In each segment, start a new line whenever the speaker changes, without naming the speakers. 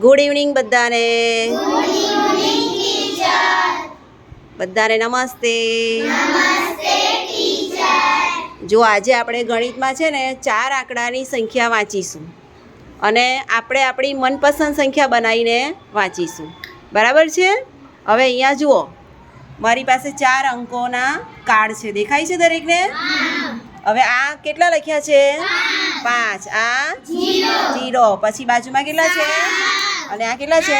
Good evening બધાને. બધાને નમસ્તે. જો આજે આપણે ગણિતમાં છે ને ચાર આંકડાની સંખ્યા વાંચીશું. અને આપણે આપણી મનપસંદ સંખ્યા બનાવીને વાંચીશું. બરાબર છે? હવે અહીંયા જુઓ. મારી પાસે ચાર અંકોના કાર્ડ છે. દેખાય છે દરેકને? હવે આ કેટલા લખ્યા છે? પાંચ. આ જીરો પછી બાજુમાં કેટલા છે? અને આ કેટલા છે?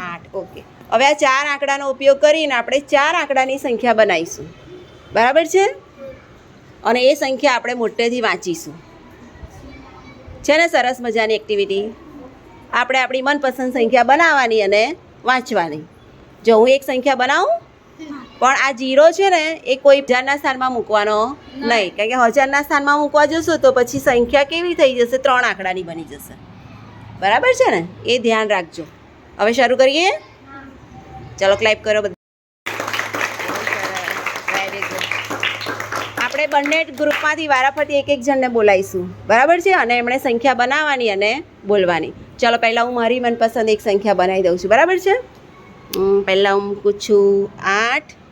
આઠ. ઓકે. હવે આ ચાર આંકડાનો ઉપયોગ કરીને આપણે ચાર આંકડાની સંખ્યા બનાવીશું. બરાબર છે? અને એ સંખ્યા આપણે મોટેથી વાંચીશું. છે ને સરસ મજાની એક્ટિવિટી આપણે આપણી મનપસંદ સંખ્યા બનાવવાની અને વાંચવાની. જો હું એક સંખ્યા બનાવું પણ આ જીરો છે ને એ કોઈ હજારના સ્થાનમાં મૂકવાનો નહીં. કારણ કે હજારના સ્થાનમાં મૂકવા જશો તો પછી સંખ્યા કેવી થઈ જશે? ત્રણ આંકડાની બની જશે. બરાબર છે ને? એ ધ્યાન રાખજો. હવે શરૂ કરીએ? ચલો ક્લાઇપ કરો બધા. આપણે બંને ગ્રુપમાંથી વારાફરતી એક એક જણને બોલાવીશું. બરાબર છે? અને એમણે સંખ્યા બનાવવાની અને બોલવાની. ચલો પહેલાં હું મારી મનપસંદ એક સંખ્યા બનાવી દઉં છું. બરાબર છે? પહેલાં હું મૂકું છું આઠ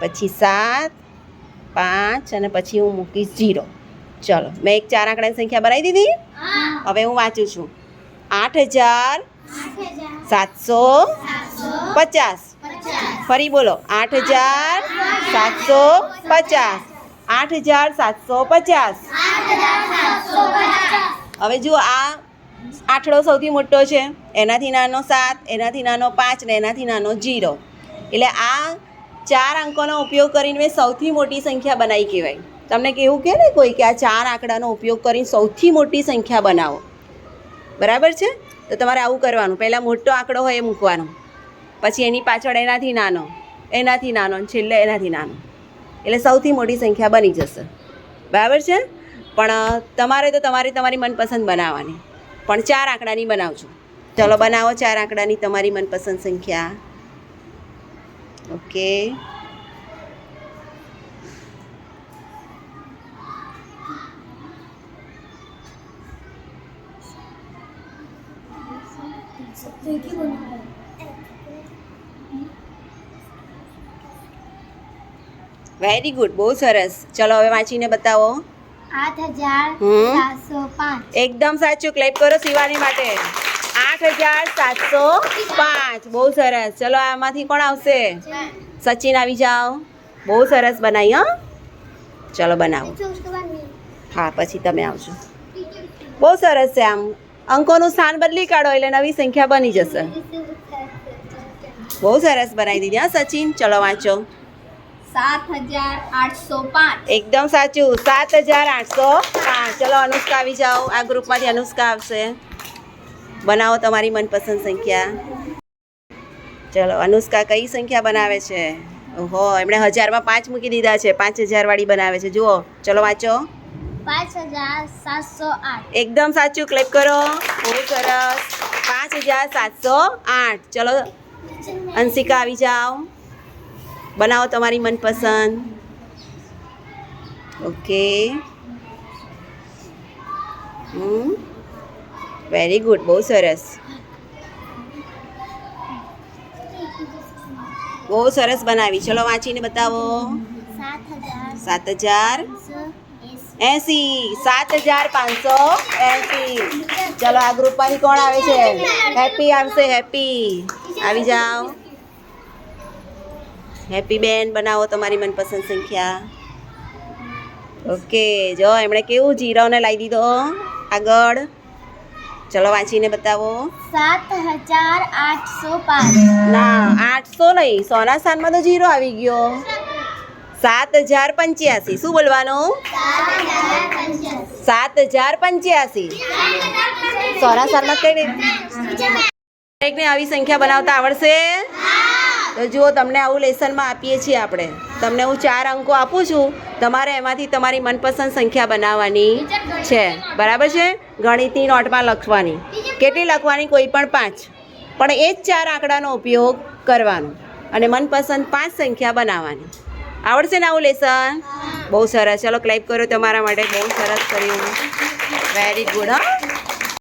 પછી સાત પાંચ અને પછી હું મૂકીશ જીરો. ચલો મેં એક ચાર આંકડાની સંખ્યા બનાવી દીધી? હવે હું વાંચું છું. આઠ હજાર સાતસો પચાસ. ફરી બોલો. આઠ હજાર સાતસો પચાસ. આઠ હજાર સાતસો પચાસ. હવે જુઓ આ આઠડો સૌથી મોટો છે. એનાથી નાનો સાત એનાથી નાનો પાંચ ને એનાથી નાનો જીરો. એટલે આ ચાર અંકોનો ઉપયોગ કરીને સૌથી મોટી સંખ્યા બનાવી કહેવાય. તમને કેવું કહે ને કોઈ કે આ ચાર આંકડાનો ઉપયોગ કરીને સૌથી મોટી સંખ્યા બનાવો? બરાબર છે? તો તમારે આવું કરવાનું. પહેલાં મોટો આંકડો હોય એ મૂકવાનો. પછી એની પાછળ એનાથી નાનો એનાથી નાનો છેલ્લે એનાથી નાનો. એટલે સૌથી મોટી સંખ્યા બની જશે. બરાબર છે? પણ તમારે તો તમારી તમારી મનપસંદ બનાવવાની. પણ ચાર આંકડાની બનાવજો. ચલો બનાવો ચાર આંકડાની તમારી મનપસંદ સંખ્યા. ઓકે. વેરી ગુડ બહુ સરસ. ચલો હવે વાંચીને બતાવો.
આઠ હજાર
એકદમ સાચું. ક્લેપ કરો શિવાની માટે. આઠ હજાર સાતસો પાંચ. બહુ સરસ. ચલો આમાંથી કોણ આવશે? સચિન આવી જાઓ. બહુ સરસ બનાવી હં. ચલો બનાવો. હા પછી તમે આવજો. બહુ સરસ છે આમ. અંકોનું સ્થાન બદલી કાઢો એટલે નવી સંખ્યા બની જશે. બહુ સરસ બનાવી દીધી હા સચિન. ચલો વાંચો.
સાત હજાર આઠસો પાંચ.
એકદમ સાચું. સાત હજાર આઠસો પાંચ. ચલો અનુષ્કા આવી જાઓ. આ ગ્રુપમાંથી અનુષ્કા આવશે. બનાવો તમારી મનપસંદ સંખ્યા. ચલો અનુષ્કા કઈ સંખ્યા બનાવે છે? ઓહો એમણે હજારમાં પાંચ મૂકી દીધા છે. પાંચ હજારવાળી બનાવે છે. જુઓ ચલો વાંચો.
પાંચ હજાર સાતસો આઠ.
એકદમ સાચું ક્લિક કરો. બહુ સરસ. પાંચ હજાર સાતસો આઠ. ચલો અંશિકા આવી જાઓ. બનાવો તમારી મનપસંદ. ઓકે. હમ. વેરી ગુડ બહુ સરસ. બહુ સરસ બનાવી. ચલો વાંચીને બતાવો.
સાત હજાર.
એસી. સાત હજાર પાંચસો એસી. ચલો આ ગ્રુપમાંથી કોણ આવે છે? હેપી આવશે હેપી આવી જાઓ. હેપી બેન, બનાવો તમારી મનપસંદ સંખ્યા. ઓકે જો એમણે કેવું જીરોને લાવી દીધો આગળ. ચલો વાંચીને બતાવો.
સાત હજાર આઠસો પાંચ
ના આઠસો નહીં સોના સ્થાનમાં તો જીરો આવી ગયો. સાત હજાર પંચ્યાસી. શું બોલવાનું? સાત હજાર પંચ્યાસી. સોના સ્થાનમાં કઈ રીતે દરેકને આવી સંખ્યા બનાવતા આવડશે? તો જુઓ, તમને આવું લેસનમાં આપીએ છીએ આપણે. તમને હું ચાર અંકો આપું છું. તમારે એમાંથી તમારી મનપસંદ સંખ્યા બનાવવાની છે. બરાબર છે? ગણિતની નોટમાં લખવાની. કેટલી લખવાની? કોઈ પણ પાંચ. પણ એ જ ચાર આંકડાનો ઉપયોગ કરવાનો અને મનપસંદ પાંચ સંખ્યા બનાવવાની. આવડશે ને આવું લેસન? બહુ સરસ. ચલો ક્લાઇપ કરો તમારા માટે. બહુ સરસ કર્યું. વેરી ગુડ હા.